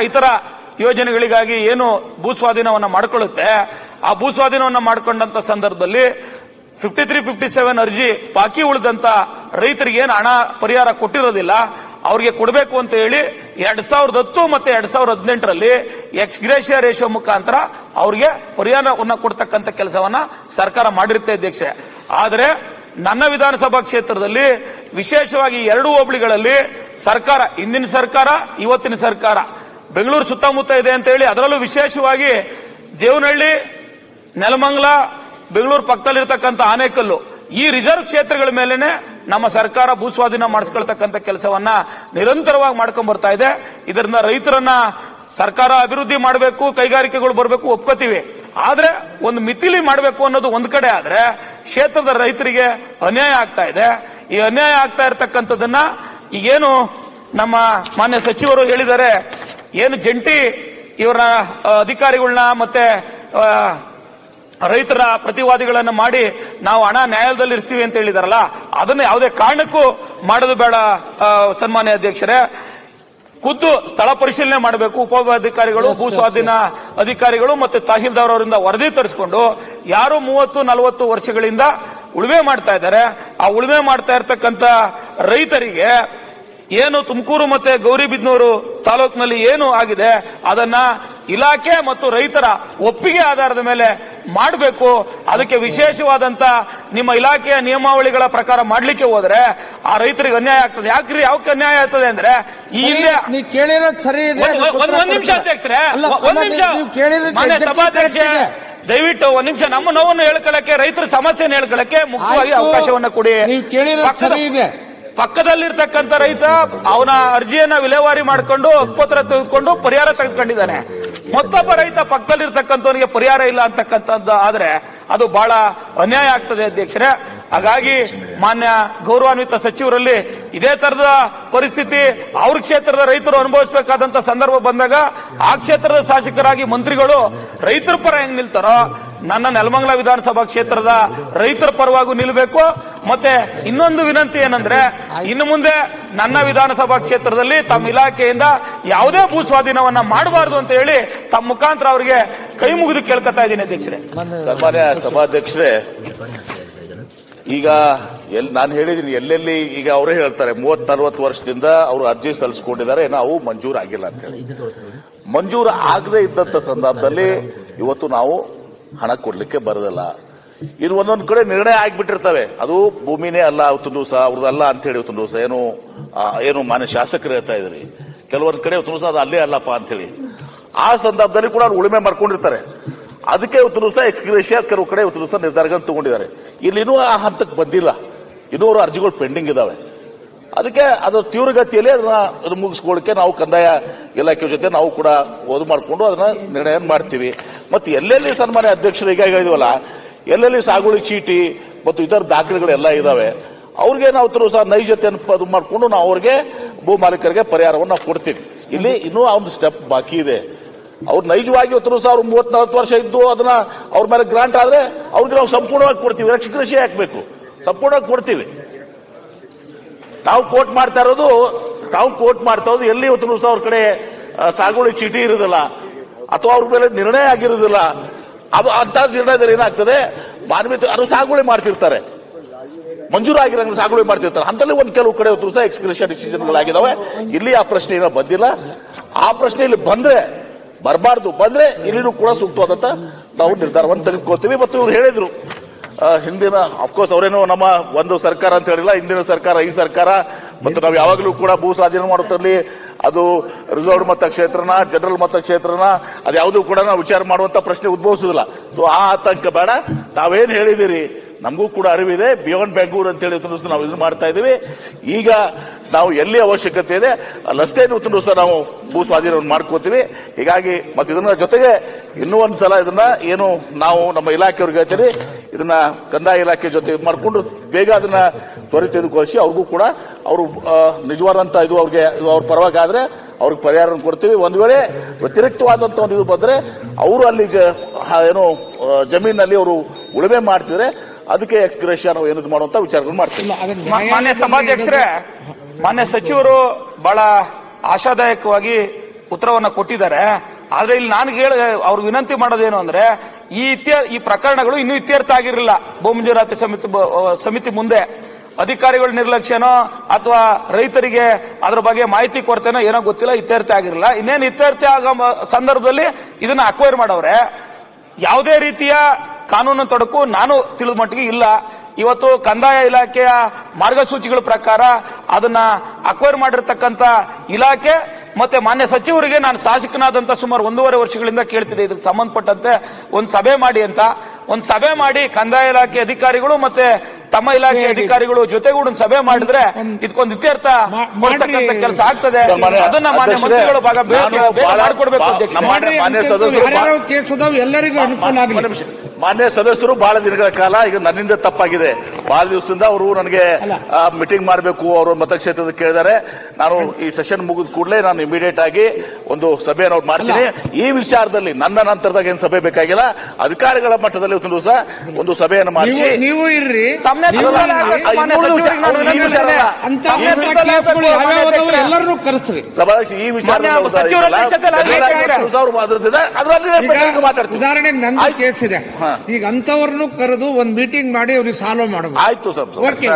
ಇತರ ಯೋಜನೆಗಳಿಗಾಗಿ ಏನು ಭೂಸ್ವಾಧೀನವನ್ನ ಮಾಡಿಕೊಳ್ಳುತ್ತೆ? ಆ ಭೂಸ್ವಾಧೀನವನ್ನ ಮಾಡಿಕೊಂಡಂತ ಸಂದರ್ಭದಲ್ಲಿ ಫಿಫ್ಟಿ ತ್ರೀ ಫಿಫ್ಟಿ ಸೆವೆನ್ ಅರ್ಜಿ ಬಾಕಿ ಉಳಿದಂತ ರೈತರಿಗೆ ಏನು ಹಣ ಪರಿಹಾರ ಕೊಟ್ಟಿರೋದಿಲ್ಲ. ಅವ್ರಿಗೆ ಕೊಡಬೇಕು ಅಂತ ಹೇಳಿ ಎರಡ್ ಸಾವಿರದ ಹತ್ತು ಮತ್ತೆ ಎರಡ್ ಸಾವಿರದ ಹದಿನೆಂಟರಲ್ಲಿ ಎಕ್ಸ್ಗ್ರೇಷಿಯಾ ರೇಷಿಯೋ ಮುಖಾಂತರ ಅವ್ರಿಗೆ ಪರಿಹಾರವನ್ನು ಕೊಡ್ತಕ್ಕಂಥ ಕೆಲಸವನ್ನ ಸರ್ಕಾರ ಮಾಡಿರುತ್ತೆ ಅಧ್ಯಕ್ಷೆ. ಆದರೆ ನನ್ನ ವಿಧಾನಸಭಾ ಕ್ಷೇತ್ರದಲ್ಲಿ ವಿಶೇಷವಾಗಿ ಎರಡು ಹೋಬಳಿಗಳಲ್ಲಿ ಸರ್ಕಾರ, ಹಿಂದಿನ ಸರ್ಕಾರ, ಇವತ್ತಿನ ಸರ್ಕಾರ ಬೆಂಗಳೂರು ಸುತ್ತಮುತ್ತ ಇದೆ ಅಂತ ಹೇಳಿ ಅದರಲ್ಲೂ ವಿಶೇಷವಾಗಿ ದೇವನಹಳ್ಳಿ, ನೆಲಮಂಗಲ, ಬೆಂಗಳೂರು ಪಕ್ಕದಲ್ಲಿರ್ತಕ್ಕಂಥ ಆನೇಕಲ್ಲು. ಈ ರಿಸರ್ವ್ ಕ್ಷೇತ್ರಗಳ ಮೇಲೆನೆ ನಮ್ಮ ಸರ್ಕಾರ ಭೂಸ್ವಾಧೀನ ಮಾಡಿಸ್ಕೊಳ್ತಕ್ಕಂಥ ಕೆಲಸವನ್ನ ನಿರಂತರವಾಗಿ ಮಾಡ್ಕೊಂಡ್ ಬರ್ತಾ ಇದೆ. ಇದರಿಂದ ರೈತರನ್ನ ಸರ್ಕಾರ ಅಭಿವೃದ್ಧಿ ಮಾಡಬೇಕು, ಕೈಗಾರಿಕೆಗಳು ಬರಬೇಕು ಒಪ್ಕೋತೀವಿ. ಆದ್ರೆ ಒಂದು ಮಿತಿಲಿ ಮಾಡಬೇಕು ಅನ್ನೋದು ಒಂದ್ ಕಡೆ ಆದ್ರೆ ಕ್ಷೇತ್ರದ ರೈತರಿಗೆ ಅನ್ಯಾಯ ಆಗ್ತಾ ಇದೆ. ಈ ಅನ್ಯಾಯ ಆಗ್ತಾ ಇರತಕ್ಕಂಥದ್ದನ್ನ ಈಗೇನು ನಮ್ಮ ಮಾನ್ಯ ಸಚಿವರು ಹೇಳಿದ್ದಾರೆ ಏನು ಜಂಟಿ ಇವರ ಅಧಿಕಾರಿಗಳನ್ನ ಮತ್ತೆ ರೈತರ ಪ್ರತಿವಾದಿಗಳನ್ನ ಮಾಡಿ ನಾವು ಹಣ ನ್ಯಾಯಾಲಯದಲ್ಲಿ ಇರ್ತೀವಿ ಅಂತ ಹೇಳಿದಾರಲ್ಲ ಅದನ್ನ ಯಾವುದೇ ಕಾರಣಕ್ಕೂ ಮಾಡೋದು ಬೇಡ ಸನ್ಮಾನ್ಯ ಅಧ್ಯಕ್ಷರೇ. ಖುದ್ದು ಸ್ಥಳ ಪರಿಶೀಲನೆ ಮಾಡಬೇಕು ಉಪಾಧಿಕಾರಿಗಳು ಭೂ ಸ್ವಾಧೀನ ಅಧಿಕಾರಿಗಳು ಮತ್ತು ತಹಶೀಲ್ದಾರ್ ಅವರಿಂದ ವರದಿ ತರಿಸಿಕೊಂಡು ಯಾರು ಮೂವತ್ತು ನಲವತ್ತು ವರ್ಷಗಳಿಂದ ಉಳುಮೆ ಮಾಡ್ತಾ ಇದ್ದಾರೆ ಆ ಉಳುಮೆ ಮಾಡ್ತಾ ಇರ್ತಕ್ಕಂಥ ರೈತರಿಗೆ ಏನು ತುಮಕೂರು ಮತ್ತೆ ಗೌರಿಬಿದನೂರು ತಾಲೂಕಿನಲ್ಲಿ ಏನು ಆಗಿದೆ ಅದನ್ನ ಇಲಾಖೆ ಮತ್ತು ರೈತರ ಒಪ್ಪಿಗೆ ಆಧಾರದ ಮೇಲೆ ಮಾಡಬೇಕು. ಅದಕ್ಕೆ ವಿಶೇಷವಾದಂತ ನಿಮ್ಮ ಇಲಾಖೆಯ ನಿಯಮಾವಳಿಗಳ ಪ್ರಕಾರ ಮಾಡ್ಲಿಕ್ಕೆ ಹೋದ್ರೆ ಆ ರೈತರಿಗೆ ಅನ್ಯಾಯ ಆಗ್ತದೆ. ಯಾಕ್ರಿ? ಯಾವಕ್ಕೆ ಅನ್ಯಾಯ ಆಗ್ತದೆ ಅಂದ್ರೆ ಈ ಹಿಂದೆ ನೀವು ಕೇಳಿರೋದು ಸರಿ ಇದೆ ಒಂದ್- ನಿಮಿಷ ಅಧ್ಯಕ್ಷರೇ. ಒಂದ್ ನಿಮಿಷ. ಮಾನ್ಯ ಸಭಾಧ್ಯಕ್ಷ. ದಯವಿಟ್ಟು ಒಂದ್ ನಿಮಿಷ ನಮ್ಮ ನೋವನ್ನು ಹೇಳ್ಕೊಳಕ್ಕೆ ರೈತರ ಸಮಸ್ಯೆನ ಹೇಳ್ಕೊಳಕ್ಕೆ ಮುಖ್ಯವಾಗಿ. ಅವಕಾಶವನ್ನ ಕೊಡಿ. ನೀವು ಕೇಳಿರೋದು ಸರಿ ಇದೆ. ಪಕ್ಕದಲ್ಲಿರ್ತಕ್ಕಂಥ ರೈತ ಅವನ ಅರ್ಜಿಯನ್ನ ವಿಲೇವಾರಿ ಮಾಡಿಕೊಂಡು ಹಕ್ಕುಪತ್ರ ತೆಗೆದುಕೊಂಡು ಪರಿಹಾರ ತೆಗೆದುಕೊಂಡಿದ್ದಾನೆ. ಮತ್ತೊಬ್ಬ ರೈತ ಪಕ್ಕದಲ್ಲಿರ್ತಕ್ಕಂಥವನಿಗೆ ಪರಿಹಾರ ಇಲ್ಲ ಅಂತಕ್ಕಂಥದ್ದು ಆದ್ರೆ ಅದು ಬಹಳ ಅನ್ಯಾಯ ಆಗ್ತದೆ ಅಧ್ಯಕ್ಷರೇ. ಹಾಗಾಗಿ ಮಾನ್ಯ ಗೌರವಾನ್ವಿತ ಸಚಿವರಲ್ಲಿ ಇದೇ ತರದ ಪರಿಸ್ಥಿತಿ ಅವ್ರ ಕ್ಷೇತ್ರದ ರೈತರು ಅನುಭವಿಸಬೇಕಾದಂತ ಸಂದರ್ಭ ಬಂದಾಗ ಆ ಕ್ಷೇತ್ರದ ಶಾಸಕರಾಗಿ ಮಂತ್ರಿಗಳು ರೈತರ ಪರ ಹೆಂಗ್ ನಿಲ್ತಾರೋ, ನನ್ನ ನೆಲಮಂಗಲ ವಿಧಾನಸಭಾ ಕ್ಷೇತ್ರದ ರೈತರ ಪರವಾಗೂ ನಿಲ್ಲಬೇಕು ಮತ್ತೆ ಇನ್ನೊಂದು ವಿನಂತಿ ಏನಂದ್ರೆ, ಇನ್ನು ಮುಂದೆ ನನ್ನ ವಿಧಾನಸಭಾ ಕ್ಷೇತ್ರದಲ್ಲಿ ತಮ್ಮ ಇಲಾಖೆಯಿಂದ ಯಾವುದೇ ಭೂ ಸ್ವಾಧೀನವನ್ನ ಮಾಡಬಾರದು ಅಂತ ಹೇಳಿ ತಮ್ಮ ಮುಖಾಂತರ ಅವರಿಗೆ ಕೈ ಮುಗಿದು ಕೇಳ್ಕೊತಾ ಇದ್ದೀನಿ ಅಧ್ಯಕ್ಷರೇ. ಸಭಾಧ್ಯಕ್ಷರೇ, ಈಗ ಎಲ್ ನಾನು ಹೇಳಿದೀನಿ ಎಲ್ಲೆಲ್ಲಿ ಈಗ ಅವರೇ ಹೇಳ್ತಾರೆ ಮೂವತ್ ನಲ್ವತ್ತು ವರ್ಷದಿಂದ ಅವರು ಅರ್ಜಿ ಸಲ್ಲಿಸ್ಕೊಂಡಿದ್ದಾರೆ ನಾವು ಮಂಜೂರು ಆಗಿಲ್ಲ ಅಂತ ಹೇಳಿ. ಮಂಜೂರು ಆಗದೆ ಇದ್ದಂತ ಸಂದರ್ಭದಲ್ಲಿ ಇವತ್ತು ನಾವು ಹಣ ಕೊಡ್ಲಿಕ್ಕೆ ಬರೋದಿಲ್ಲ. ಇನ್ನು ಒಂದೊಂದು ಕಡೆ ನಿರ್ಣಯ ಆಗ್ಬಿಟ್ಟಿರ್ತವೆ. ಅದು ಭೂಮಿನೇ ಅಲ್ಲ ಅವತ್ತೊಂದು ದಿವಸ ಅವ್ರದ್ದಲ್ಲ ಅಂತ ಹೇಳಿ ಇವತ್ತು ದಿವಸ ಏನು ಏನು ಮಾನ್ಯ ಶಾಸಕರು ಹೇಳ್ತಾ ಇದ್ರಿ. ಕೆಲವೊಂದು ಕಡೆ ಒಂದು ದಿವಸ ಅದು ಅಲ್ಲೇ ಅಲ್ಲಪ್ಪ ಅಂತ ಹೇಳಿ. ಆ ಸಂದರ್ಭದಲ್ಲಿ ಕೂಡ ಅವ್ರು ಉಳುಮೆ ಮಾಡ್ಕೊಂಡಿರ್ತಾರೆ. ಅದಕ್ಕೆ ಒಂದು ದಿವಸ ಎಕ್ಸ್ಕ್ರೇಷಿಯಾ ಕೆಲವು ಕಡೆ ಒಂದು ದಿವಸ ನಿರ್ಧಾರಗಳನ್ನು ತಗೊಂಡಿದ್ದಾರೆ. ಇಲ್ಲಿ ಇನ್ನೂ ಆ ಹಂತಕ್ಕೆ ಬಂದಿಲ್ಲ. ಇನ್ನೂ ಅವರು ಅರ್ಜಿಗಳು ಪೆಂಡಿಂಗ್ ಇದಾವೆ. ಅದಕ್ಕೆ ಅದು ತೀವ್ರಗತಿಯಲ್ಲಿ ಅದನ್ನ ಅದು ಮುಗಿಸ್ಕೊಳ್ಳಿಕ್ಕೆ ನಾವು ಕಂದಾಯ ಇಲಾಖೆ ಜೊತೆ ನಾವು ಕೂಡ ಓದು ಮಾಡಿಕೊಂಡು ಅದನ್ನ ನಿರ್ಣಯ ಮಾಡ್ತೀವಿ. ಮತ್ತೆ ಎಲ್ಲೆಲ್ಲಿ ಸನ್ಮಾನ್ಯ ಅಧ್ಯಕ್ಷರು ಈಗ ಹೇಳಿದ್ವಲ್ಲ ಎಲ್ಲೆಲ್ಲಿ ಸಾಗುವಳಿ ಚೀಟಿ ಮತ್ತು ಇತರ ದಾಖಲೆಗಳೆಲ್ಲ ಇದಾವೆ, ಅವ್ರಿಗೆ ನಾವು ಸಹ ನೈಜತೆಯನ್ನು ಮಾಡಿಕೊಂಡು ನಾವು ಅವ್ರಿಗೆ ಭೂ ಮಾಲೀಕರಿಗೆ ಪರಿಹಾರವನ್ನು ಕೊಡ್ತೀವಿ. ಇಲ್ಲಿ ಇನ್ನೂ ಒಂದು ಸ್ಟೆಪ್ ಬಾಕಿ ಇದೆ. ಅವ್ರು ನೈಜವಾಗಿ ಇವತ್ತು ಸಹ ಅವ್ರು ಮೂವತ್ ನಲ್ವತ್ತು ವರ್ಷ ಇದ್ದು ಅದನ್ನ ಅವ್ರ ಮೇಲೆ ಗ್ರಾಂಟ್ ಆದ್ರೆ ಅವ್ರಿಗೆ ನಾವು ಸಂಪೂರ್ಣವಾಗಿ ಕೊಡ್ತೀವಿ. ರಕ್ಷ ಕೃಷಿ ಹಾಕಬೇಕು ಸಂಪೂರ್ಣವಾಗಿ ಕೊಡ್ತೀವಿ. ತಾವು ಕೋಟ್ ಮಾಡ್ತಾ ಇರೋದು, ತಾವು ಕೋಟ್ ಮಾಡ್ತಾ ಇರೋದು ಎಲ್ಲಿ ಇವತ್ತು ಸಹ ಅವ್ರ ಕಡೆ ಸಾಗುವಳಿ ಚೀಟಿ ಇರೋದಿಲ್ಲ. ಅಥವಾ ಅವ್ರ ಮೇಲೆ ನಿರ್ಣಯ ಆಗಿರೋದಿಲ್ಲ. ಅದು ಅಂತ ನಿರ್ಣಯದಲ್ಲಿ ಏನಾಗ್ತದೆ? ಮಾನವೀಯ ಅದು ಸಾಗುವಳಿ ಮಾಡ್ತಿರ್ತಾರೆ. ಮಂಜೂರಾಗಿರಂಗ್ ಸಾಗುವಳಿ ಮಾಡ್ತಿರ್ತಾರೆ. ಅಂತಲ್ಲಿ ಒಂದು ಕೆಲವು ಕಡೆ ಹೊತ್ತು ಸಹ ಎಕ್ಸ್ಕ್ರಿಷನ್ ಡಿಸಿಷನ್ಗಳಾಗಿದ್ದಾವೆ ಇಲ್ಲಿ ಆ ಪ್ರಶ್ನೆ ಏನೋ ಬಂದಿಲ್ಲ. ಆ ಪ್ರಶ್ನೆ ಇಲ್ಲಿ ಬಂದ್ರೆ, ಬರಬಾರ್ದು. ಬಂದ್ರೆ ಇಲ್ಲಿನೂ ಕೂಡ ಸೂಕ್ತವಾದಂತ ನಾವು ನಿರ್ಧಾರವನ್ನು ತೆಗೆದುಕೊಳ್ತೀವಿ. ಮತ್ತು ಇವ್ರು ಹೇಳಿದ್ರು. ಹಿಂದಿನ ಅಫ್ಕೋರ್ಸ್ ಅವರೇನು ನಮ್ಮ ಒಂದು ಸರ್ಕಾರ ಅಂತ ಹೇಳಿಲ್ಲ. ಹಿಂದಿನ ಸರ್ಕಾರ, ಈ ಸರ್ಕಾರ ಮತ್ತು ನಾವು ಯಾವಾಗಲೂ ಕೂಡ ಭೂ ಸ್ವಾಧೀನ ಮಾಡುತ್ತಿರಲಿ ಅದು ರಿಸರ್ವ್ ಮತ ಕ್ಷೇತ್ರನ ಜನರಲ್ ಅದು ಯಾವುದೂ ಕೂಡ ನಾವು ವಿಚಾರ ಮಾಡುವಂತ ಪ್ರಶ್ನೆ ಉದ್ಭವಿಸುದಿಲ್ಲ ಸೊ ಆ ಆತಂಕ ಬೇಡ. ನಾವೇನ್ ಹೇಳಿದಿರಿ? ನಮಗೂ ಕೂಡ ಅರಿವಿದೆ. ಬಿಯಾಂಡ್ ಬೆಂಗಳೂರು ಅಂತ ಹೇಳಿ ನಾವು ಇದನ್ನ ಮಾಡ್ತಾ ಇದೀವಿ ಈಗ ನಾವು ಎಲ್ಲಿ ಅವಶ್ಯಕತೆ ಇದೆ ಅಲ್ಲಷ್ಟೇ ಉತ್ತಮ ಸಹ ನಾವು ಭೂ ಸ್ವಾಧೀನವನ್ನು ಮಾಡ್ಕೋತೀವಿ ಹೀಗಾಗಿ ಮತ್ತೆ ಇದನ್ನ ಜೊತೆಗೆ ಇನ್ನೂ ಒಂದು ಸಲ ಇದನ್ನ ಏನು ನಾವು ನಮ್ಮ ಇಲಾಖೆಯವ್ರಿಗೆ ಹೇಳ್ತೀರಿ ಇದನ್ನ ಕಂದಾಯ ಇಲಾಖೆ ಜೊತೆ ಮಾಡಿಕೊಂಡು ಬೇಗ ಅದನ್ನ ತ್ವರಿತಗೊಳಿಸಿ ಅವ್ರಿಗೂ ಕೂಡ ಅವರು ನಿಜವಾದಂತ ಇದು ಅವ್ರಿಗೆ ಅವ್ರ ಪರವಾಗಿ ಆದ್ರೆ ಅವ್ರಿಗೆ ಪರಿಹಾರ ಕೊಡ್ತೀವಿ. ಒಂದ್ ವೇಳೆ ವ್ಯತಿರಿಕ್ತವಾದಂತ ಒಂದು ಇದು ಬಂದ್ರೆ ಅವರು ಅಲ್ಲಿ ಜ- ಏನು ಜಮೀನಲ್ಲಿ ಅವರು ಉಳುಮೆ ಮಾಡ್ತಿದ್ರೆ ಅದಕ್ಕೆ ಎಕ್ಸ್ಗ್ರೇಷನ್ ನಾವು ಏನದು ಮಾಡುವಂತ ವಿಚಾರಗಳು ಮಾಡ್ತೀವಿ. ಮಾನ್ಯ ಸಭಾಧ್ಯಕ್ಷರೇ ಮಾನ್ಯ ಸಚಿವರು ಬಹಳ ಆಶಾದಾಯಕವಾಗಿ ಉತ್ತರವನ್ನು ಕೊಟ್ಟಿದ್ದಾರೆ. ಆದ್ರೆ ಇಲ್ಲಿ ನಾನು ಹೇಳ ಅವ್ರಿಗೆ ವಿನಂತಿ ಮಾಡೋದೇನು ಅಂದ್ರೆ, ಈ ಈ ಪ್ರಕರಣಗಳು ಇನ್ನೂ ಇತ್ಯರ್ಥ ಆಗಿರಲಿಲ್ಲ. ಭೂ ಮಂಜೂರಾತಿ ಸಮಿತಿ ಸಮಿತಿ ಮುಂದೆ ಅಧಿಕಾರಿಗಳ ನಿರ್ಲಕ್ಷ್ಯನೋ ಅಥವಾ ರೈತರಿಗೆ ಅದ್ರ ಬಗ್ಗೆ ಮಾಹಿತಿ ಕೊರತೆನೋ ಏನೋ ಗೊತ್ತಿಲ್ಲ, ಇತ್ಯರ್ಥ ಆಗಿರಲಿಲ್ಲ. ಇನ್ನೇನು ಇತ್ಯರ್ಥ ಆಗೋ ಸಂದರ್ಭದಲ್ಲಿ ಇದನ್ನ ಅಕ್ವೈರ್ ಮಾಡವ್ರೆ. ಯಾವುದೇ ರೀತಿಯ ಕಾನೂನು ತೊಡಕು ನಾನು ತಿಳಿದ ಮಟ್ಟಿಗೆ ಇಲ್ಲ. ಇವತ್ತು ಕಂದಾಯ ಇಲಾಖೆಯ ಮಾರ್ಗಸೂಚಿಗಳ ಪ್ರಕಾರ ಅದನ್ನ ಅಕ್ವೈರ್ ಮಾಡಿರ್ತಕ್ಕಂಥ ಇಲಾಖೆ ಮತ್ತೆ ಮಾನ್ಯ ಸಚಿವರಿಗೆ ನಾನು ಶಾಸಕನಾದಂತ ಸುಮಾರು ಒಂದೂವರೆ ವರ್ಷಗಳಿಂದ ಕೇಳ್ತಿದ್ದೆ. ಇದಕ್ಕೆ ಸಂಬಂಧಪಟ್ಟಂತೆ ಒಂದು ಸಭೆ ಮಾಡಿ ಅಂತ. ಒಂದು ಸಭೆ ಮಾಡಿ ಕಂದಾಯ ಇಲಾಖೆ ಅಧಿಕಾರಿಗಳು ಮತ್ತೆ ತಮ್ಮ ಇಲಾಖೆ ಅಧಿಕಾರಿಗಳು ಜೊತೆಗೂಡ ಒಂದು ಸಭೆ ಮಾಡಿದ್ರೆ ಇದಕ್ಕೊಂದು ಇತ್ಯರ್ಥ ಮಾಡ್ತಕ್ಕಂಥ ಕೆಲಸ ಆಗ್ತದೆ. ಅದನ್ನ ಮಾನ್ಯ ಮಂತ್ರಿಗಳು ಭಾಗ ಮಾಡಿಕೊಡ್ಬೇಕು ಅಧ್ಯಕ್ಷ ಎಲ್ಲರಿಗೂ ಅನುಕೂಲ. ಮಾನ್ಯ ಸದಸ್ಯರು ಬಹಳ ದಿನಗಳ ಕಾಲ ಈಗ ನನ್ನಿಂದ ತಪ್ಪಾಗಿದೆ. ಬಹಳ ದಿವಸದಿಂದ ಅವರು ನನಗೆ. ಮೀಟಿಂಗ್ ಮಾಡಬೇಕು ಅವರು ಮತಕ್ಷೇತ್ರದ ಕೇಳಿದ್ದಾರೆ. ನಾನು ಈ ಸೆಷನ್ ಮುಗಿದ ಕೂಡಲೇ ನಾನು ಇಮಿಡಿಯೇಟ್ ಆಗಿ ಒಂದು ಸಭೆಯನ್ನು ಅವ್ರು ಮಾಡ್ತೀನಿ. ಈ ವಿಚಾರದಲ್ಲಿ ನನ್ನ ನಂತರದಾಗ ಏನು ಸಭೆ ಬೇಕಾಗಿಲ್ಲ. ಅಧಿಕಾರಿಗಳ ಮಟ್ಟದಲ್ಲಿ ಒಂದು ದಿವಸ ಒಂದು ಸಭೆಯನ್ನು ಮಾಡಿಸಿ. ನೀವು ಇರ್ರಿ. ಎಲ್ಲರನ್ನೂ ಕರೆಸ್ರಿ. ಸಭಾಧ್ಯಕ್ಷ ಈ ವಿಚಾರ ಅದರಲ್ಲಿ ಮಾತಾಡ್ತೀನಿ. ಉದಾಹರಣೆಗೆ ನಂದು. ಕೇಸ್ ಇದೆ. ಈಗ ಅಂತವ್ರನ್ನು ಕರೆದು ಒಂದ್ ಮೀಟಿಂಗ್ ಮಾಡಿ ಅವ್ರಿಗೆ ಸಾಲ್ವ್ ಮಾಡಬೇಕು ಆಯ್ತು ಸರ್ ಓಕೆ